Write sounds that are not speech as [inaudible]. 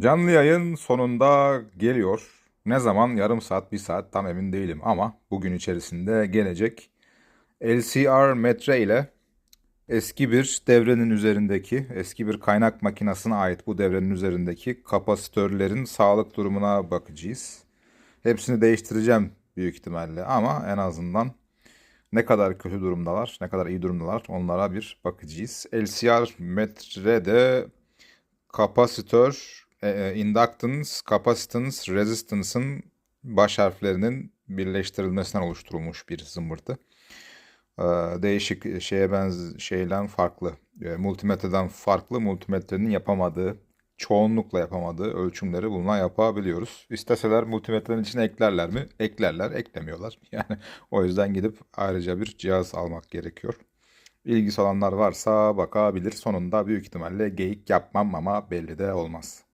Canlı yayın sonunda geliyor. Ne zaman? Yarım saat, bir saat tam emin değilim ama bugün içerisinde gelecek. LCR metre ile eski bir devrenin üzerindeki, eski bir kaynak makinesine ait bu devrenin üzerindeki kapasitörlerin sağlık durumuna bakacağız. Hepsini değiştireceğim büyük ihtimalle ama en azından ne kadar kötü durumdalar, ne kadar iyi durumdalar onlara bir bakacağız. LCR metrede kapasitör, e, e, inductance, capacitance, resistance'ın baş harflerinin birleştirilmesinden oluşturulmuş bir zımbırtı. Ee, Değişik şeye benz şeyden farklı, e, multimetreden farklı, multimetrenin yapamadığı, çoğunlukla yapamadığı ölçümleri bununla yapabiliyoruz. İsteseler multimetrenin içine eklerler mi? Eklerler, eklemiyorlar. [laughs] Yani o yüzden gidip ayrıca bir cihaz almak gerekiyor. İlgisi olanlar varsa bakabilir. Sonunda büyük ihtimalle geyik yapmam ama belli de olmaz.